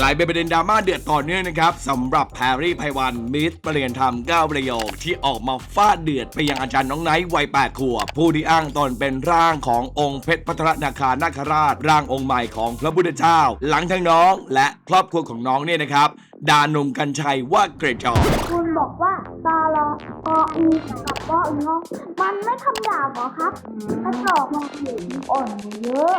กลายเป็นประเด็นดราม่าเดือดต่อเนื่องนะครับสำหรับแพรรี่ไพวันมิสเปลี่ยนธรรมก้าวประโยคที่ออกมาฟาดเดือดไปยังอาจารย์น้องไนท์วัย 8 ขวบ ผู้ที่อ้างตนเป็นร่างขององค์เพชรพัทรนาคานาคราช ร่างองค์ใหม่ของพระพุทธเจ้า หลังทั้งน้องและครอบครัวของน้องเนี่ยนะครับด่าหนุ่มกัญชัยว่าเกรดจอคุณบอกว่า ตอรอออีกับปออีงอมันไม่คำหยาบหรอครับกระจอกมันเสียงอ่อนกว่าเยอะ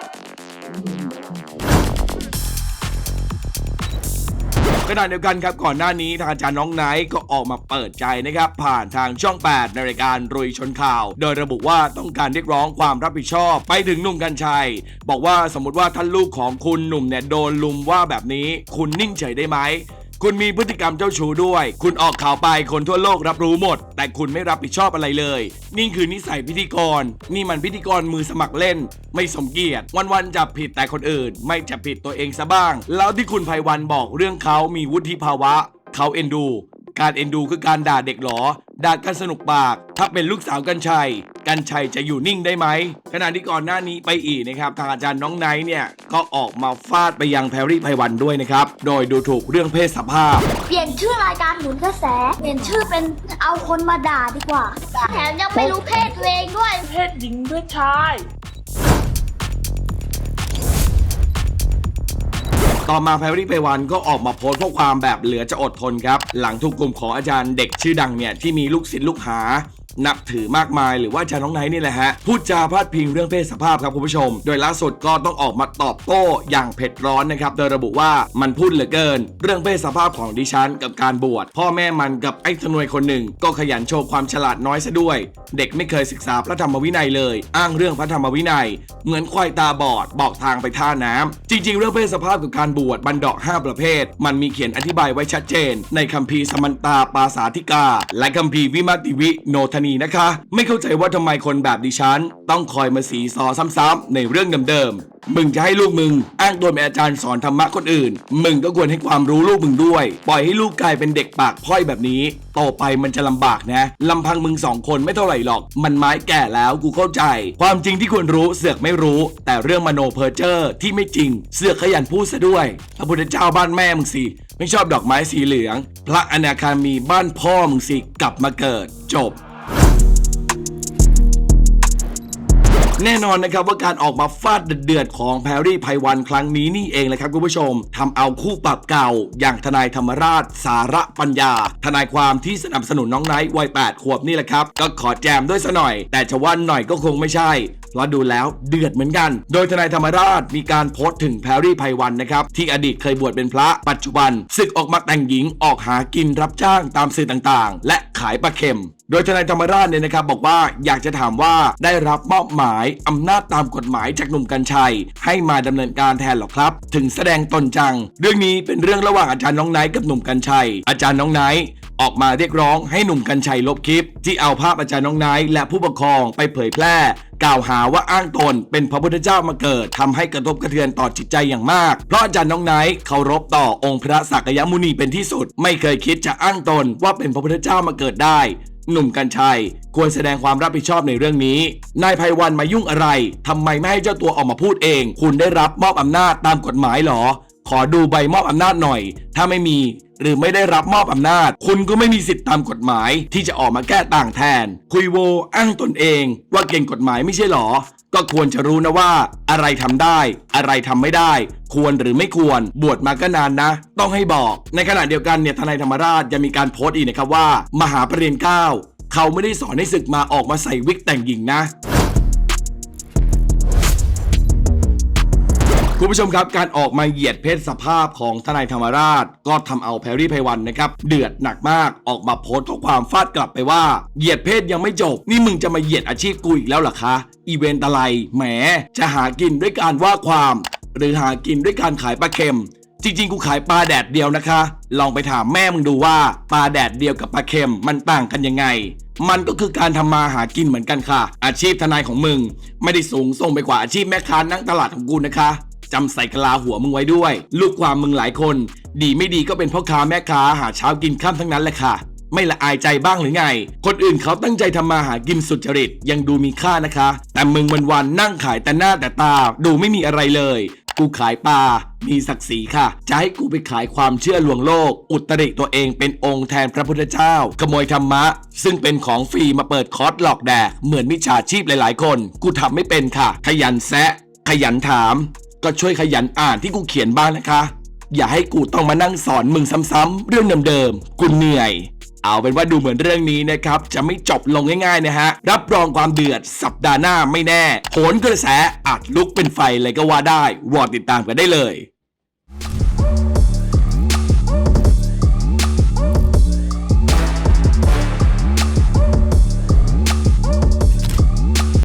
ขณะเดียวกันครับก่อนหน้านี้ทางอาจารย์น้องไนท์ก็ออกมาเปิดใจนะครับ ผ่านทางช่อง 8 ในรายการรุยชนข่าว โดยระบุว่าต้องการเรียกร้องความรับผิดชอบ ไปถึงหนุ่มกัญชัย บอกว่าสมมติว่าท่านลูกของคุณหนุ่มเนี่ยโดนลุมว่าแบบนี้ คุณนิ่งเฉยได้ไหม คุณมีพฤติกรรมเจ้าชู้ด้วย คุณออกข่าวไปคนทั่วโลกรับรู้หมด แต่คุณไม่รับผิดชอบอะไรเลย นี่คือนิสัยพิธีกร นี่มันพิธีกรมือสมัครเล่น ไม่สมเกียรติ วันๆจับผิดแต่คนอื่น ไม่จับผิดตัวเองซะบ้าง แล้วที่คุณภัยวันบอกเรื่องเขามีวุฒิภาวะ เขาเอ็นดู การเอ็นดูคือการด่าเด็กหรอ ด่ากันสนุกปาก ถ้าเป็นลูกสาวกัญชัย กัญชัยจะอยู่นิ่งได้ไหมขณะที่ก่อนหน้านี้ไปอีกนะครับทางอาจารย์น้องไนท์เนี่ยก็ออกมาฟาดไปยังแพรรี่ไพวันด้วยนะครับโดยดูถูกเรื่องเพศสภาพ เปลี่ยนชื่อรายการหมุนกระแส เปลี่ยนชื่อเป็นเอาคนมาด่าดีกว่า แถมยังไม่รู้เพศตัวเองด้วย เพศหญิงเพศชาย ต่อมาแพรรี่ไปวันก็ออกมาโพสต์ข้อความแบบเหลือจะอดทนครับ หลังถูกกลุ่มของอาจารย์เด็กชื่อดังเนี่ยที่มีลูกศิษย์ลูกหา นับถือมากมาย หรือว่าอาจารย์น้องไนท์นี่แหละฮะพูดจาพาดพิงเรื่องเพศสภาพครับคุณผู้ชม โดยล่าสุดก็ต้องออกมาตอบโต้อย่างเผ็ดร้อนนะครับโดยระบุว่ามันพูดเหลือเกิน เรื่องเพศสภาพของดิฉันกับการบวชพ่อแม่มันกับไอ้ทนวยคนหนึ่ง ก็ขยันโชว์ความฉลาดน้อยซะด้วย เด็กไม่เคยศึกษาพระธรรมวินัยเลย อ้างเรื่องพระธรรมวินัย เหมือนควายตาบอดบอกทางไปท่าน้ำจริง ๆ เรื่องเพศสภาพกับการบวชบันดอก5ประเภท มันมีเขียนอธิบายไว้ชัดเจน ในคัมภีร์สมันตาปาสาธิกา และคัมภีร์วิมัติวิโนทนนะคะ ไม่เข้าใจว่าทำไมคนแบบดิฉัน ต้องคอยมาสีซอซ้ำๆในเรื่องเดิมๆมึงจะให้ลูกมึง อ้างตัวเป็นอาจารย์สอนธรรมะคนอื่น มึงก็ควรให้ความรู้ลูกมึงด้วย ปล่อยให้ลูกกลายเป็นเด็กปากพร่อยแบบนี้โตไปมันจะลำบากนะลำพังมึงสองคนไม่เท่าไหร่หรอก มันไม้แก่แล้วกูเข้าใจ ความจริงที่ควรรู้เสือกไม่รู้ แต่เรื่องมโนเพอร์เจอร์ที่ไม่จริง เสือกขยันพูดซะด้วยพระพุทธเจ้าบ้านแม่มึงสิไม่ชอบดอกไม้สีเหลือง พระอนาคามีบ้านพ่อมึงสิกลับมาเกิด จบ แน่นอนนะครับว่าการออกมาฟาดเดือดๆของแพรรี่ไพวันครั้งนี้นี่เองแหละครับคุณผู้ชมทำเอาคู่ปรับเก่า อย่างทนายธรรมราช สาระปัญญา ทนายความที่สนับสนุนน้องไนท์วัย8ขวบนี่แหละครับ ก็ขอแจมด้วยซะหน่อย แต่จะว่าหน่อยก็คงไม่ใช่ เพราะดูแล้วเดือดเหมือนกัน โดยทนายธรรมราชมีการโพสต์ถึงแพรรี่ไพวันนะครับ ที่อดีตเคยบวชเป็นพระปัจจุบันศึกออกมาแต่งหญิงออกหากินรับจ้างตามสื่อต่างๆ และขายปลาเค็มโดยทนายธรรมราชเนี่ยนะครับบอกว่าอยากจะถามว่าได้รับมอบหมายอำนาจตามกฎหมายจากหนุ่มกัญชัย ให้มาดำเนินการแทนหรอครับ ถึงแสดงตนจัง เรื่องนี้เป็นเรื่องระหว่างอาจารย์น้องไนท์กับหนุ่มกัญชัย อาจารย์น้องไนท์ ออกมาเรียกร้องให้หนุ่มกัญชัยลบคลิป ที่เอาภาพอาจารย์น้องไนท์และผู้ปกครองไปเผยแพร่ กล่าวหาว่าอ้างตนเป็นพระพุทธเจ้ามาเกิดทำให้กระทบกระเทือนต่อจิตใจอย่างมาก เพราะอาจารย์น้องไนท์เคารพต่อองค์พระสักยมุนีเป็นที่สุด ไม่เคยคิดจะอ้างตนว่าเป็นพระพุทธเจ้ามาเกิดได้หนุ่มกัญชัย ควรแสดงความรับผิดชอบในเรื่องนี้ นายไพวันมายุ่งอะไรทำไมไม่ให้เจ้าตัวออกมาพูดเอง คุณได้รับมอบอำนาจตามกฎหมายหรอ ขอดูใบมอบอำนาจหน่อย ถ้าไม่มี หรือไม่ได้รับมอบอำนาจ คุณก็ไม่มีสิทธิ์ตามกฎหมาย ที่จะออกมาแก้ต่างแทน คุยโวอ้างตนเอง ว่าเก่งกฎหมายไม่ใช่หรอ ก็ควรจะรู้นะว่า อะไรทำได้ อะไรทำไม่ได้ ควรหรือไม่ควร บวชมาก็นานนะ ต้องให้บอก ในขณะเดียวกันเนี่ยทนายธรรมราชยังมีการโพสต์อีกนะครับว่า มหาปรริญญาเก้าเขาไม่ได้สอนให้ศึกมาออกมาใส่วิกแต่งหญิงนะ คุณผู้ชมครับการออกมาเหยียดเพศสภาพของทนายธรรมราช ก็ทำเอาแพรรี่ไพวันนะครับเดือดหนักมากออกมาโพสต์ข้อความฟาดกลับไปว่า เหยียดเพศยังไม่จบ นี่มึงจะมาเหยียดอาชีพกูอีกแล้วเหรอคะ อีเวนต์อะไรแหม จะหากินด้วยการว่าความ หรือหากินด้วยการขายปลาเค็ม จริง ๆ กูขายปลาแดดเดียวนะคะ ลองไปถามแม่มึงดูว่าปลาแดดเดียวกับปลาเค็มมันต่างกันยังไงมันก็คือการทำมาหากินเหมือนกันค่ะ อาชีพทนายของมึง ไม่ได้สูงส่งไปกว่าอาชีพแม่ค้านั่งตลาดของกูนะคะ จำใส่กลาหัวมึงไว้ด้วย ลูกความมึงหลายคน ดีไม่ดีก็เป็นพ่อค้าแม่ค้าหาเช้ากินข้ามทั้งนั้นแหละค่ะ ไม่ละอายใจบ้างหรือไง คนอื่นเขาตั้งใจทำมาหากินสุจริตยังดูมีค่านะคะ แต่มึงวันๆนั่งขายแต่หน้าแต่ตา ดูไม่มีอะไรเลยกูขายปลา มีศักดิ์ศรีค่ะ จะให้กูไปขายความเชื่อลวงโลก อุตริตัวเองเป็นองค์แทนพระพุทธเจ้า ขโมยธรรมะ ซึ่งเป็นของฟรีมาเปิดคอร์สหลอกแดก เหมือนมิจฉาชีพหลายๆ คน กูทำไม่เป็นค่ะ ขยันแซะ ขยันถาม ก็ช่วยขยันอ่านที่กูเขียนบ้างนะคะ อย่าให้กูต้องมานั่งสอนมึงซ้ำๆเรื่องเดิมๆกูเหนื่อย เอาเป็นว่าดูเหมือนเรื่องนี้นะครับ จะไม่จบลงง่ายๆนะฮะ รับรองความเดือดสัปดาห์หน้าไม่แน่โหนกระแสอาจลุกเป็นไฟเลยก็ว่าได้ รอติดตามกันได้เลย